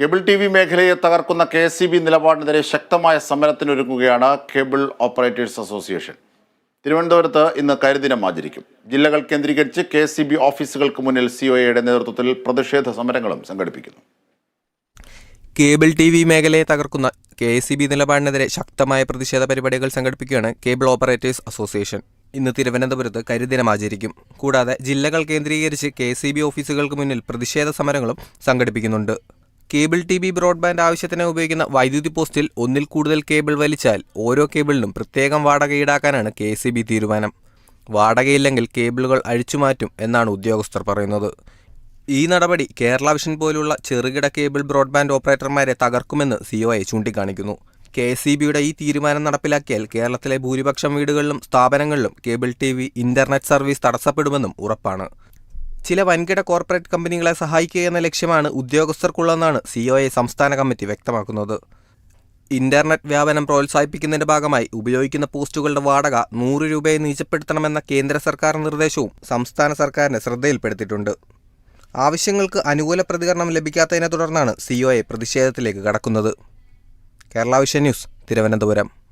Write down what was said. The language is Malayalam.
കേബിൾ ടി വി മേഖലയെ തകർക്കുന്ന കെ എസ് സി ബി നിലപാടിനെതിരെ ശക്തമായ സമരത്തിനൊരുങ്ങുകയാണ് കേബിൾ ഓപ്പറേറ്റേഴ്സ് അസോസിയേഷൻ. തിരുവനന്തപുരത്ത് ഇന്ന് കരിദിനം ആചരിക്കും. ജില്ലകൾ കേന്ദ്രീകരിച്ച് കെ എസ് സി ബി ഓഫീസുകൾക്ക് മുന്നിൽ സി ഒ എയുടെ നേതൃത്വത്തിൽ പ്രതിഷേധ സമരങ്ങളും സംഘടിപ്പിക്കുന്നു. കേബിൾ ടി വി മേഖലയെ തകർക്കുന്ന കെ എസ് സി ബി നിലപാടിനെതിരെ ശക്തമായ പ്രതിഷേധ പരിപാടികൾ സംഘടിപ്പിക്കുകയാണ് കേബിൾ ഓപ്പറേറ്റേഴ്സ് അസോസിയേഷൻ. ഇന്ന് തിരുവനന്തപുരത്ത് കരിദിനം ആചരിക്കും. കൂടാതെ ജില്ലകൾ കേന്ദ്രീകരിച്ച് കെ സി ബി ഓഫീസുകൾക്ക് മുന്നിൽ പ്രതിഷേധ സമരങ്ങളും സംഘടിപ്പിക്കുന്നുണ്ട്. കേബിൾ ടി വി ബ്രോഡ്ബാൻഡ് ആവശ്യത്തിന് ഉപയോഗിക്കുന്ന വൈദ്യുതി പോസ്റ്റിൽ ഒന്നിൽ കൂടുതൽ കേബിൾ വലിച്ചാൽ ഓരോ കേബിളിനും പ്രത്യേകം വാടക ഈടാക്കാനാണ് കെ സി ബി തീരുമാനം. വാടകയില്ലെങ്കിൽ കേബിളുകൾ അഴിച്ചുമാറ്റും എന്നാണ് ഉദ്യോഗസ്ഥർ പറയുന്നത്. ഈ നടപടി കേരള വിഷൻ പോലുള്ള ചെറുകിട കേബിൾ ബ്രോഡ്ബാൻഡ് ഓപ്പറേറ്റർമാരെ തകർക്കുമെന്ന് സി ഒ ഐ ചൂണ്ടിക്കാണിക്കുന്നു. കെ സി ബിയുടെ ഈ തീരുമാനം നടപ്പിലാക്കിയാൽ കേരളത്തിലെ ഭൂരിപക്ഷം വീടുകളിലും സ്ഥാപനങ്ങളിലും cable T V internet service തടസ്സപ്പെടുമെന്നും ഉറപ്പാണ്. ചില വൻകിട കോർപ്പറേറ്റ് കമ്പനികളെ സഹായിക്കുക എന്ന ലക്ഷ്യമാണ് ഉദ്യോഗസ്ഥർക്കുള്ളതെന്നാണ് സിഒഐ സംസ്ഥാന കമ്മിറ്റി വ്യക്തമാക്കുന്നത്. ഇന്റർനെറ്റ് വ്യാപനം പ്രോത്സാഹിപ്പിക്കുന്നതിന്റെ ഭാഗമായി ഉപയോഗിക്കുന്ന പോസ്റ്റുകളുടെ വാടക നൂറ് രൂപയെ നിജപ്പെടുത്തണമെന്ന കേന്ദ്ര സർക്കാർ നിർദ്ദേശവും സംസ്ഥാന സർക്കാരിനെ ശ്രദ്ധയിൽപ്പെടുത്തിയിട്ടുണ്ട്. ആവശ്യങ്ങൾക്ക് അനുകൂല പ്രതികരണം ലഭിക്കാത്തതിനെ തുടർന്നാണ് സിഒഎ പ്രതിഷേധത്തിലേക്ക് കടക്കുന്നത്. Kerala Vision news Thiruvananthapuram.